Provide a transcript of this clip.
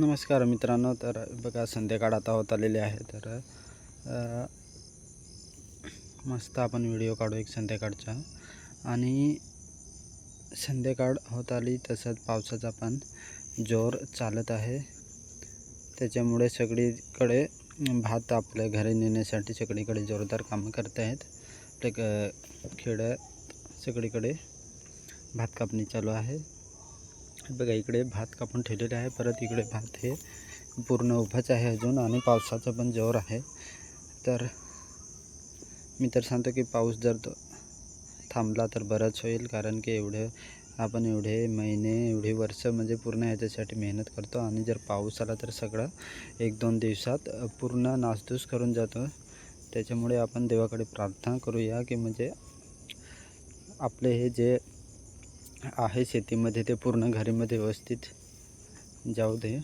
नमस्कार मित्रांनो तर बघा संध्याकाळ आता होत आलेली आहे तर मस्त आपण व्हिडिओ काढू एक संध्याकाळचा. आणि संध्याकाळ होत आली तसंच पावसाचा पण जोर चालत आहे. त्याच्यामुळे सगळीकडे भात आपल्या घरी नेण्यासाठी सगळीकडे जोरदार कामं करत आहेत. आपल्या क- खेड्यात सगळीकडे भात कापणी चालू आहे. बघा इकडे भात कापून ठेवलेले आहे. परत इकडे भात हे पूर्ण उभंच आहे अजून आणि पावसाचा पण जोर आहे. तर मी तर सांगतो की पाऊस जर तो थांबला तर बरंच होईल कारण की एवढे आपण एवढे महिने एवढे वर्ष म्हणजे पूर्ण ह्याच्यासाठी मेहनत करतो आणि जर पाऊस आला तर सगळं एक दोन दिवसात पूर्ण नासधूस करून जातो. त्याच्यामुळे आपण देवाकडे प्रार्थना करूया की म्हणजे आपले हे जे आहे शेतीमध्ये ते पूर्ण घरीमध्ये व्यवस्थित जाऊ दे.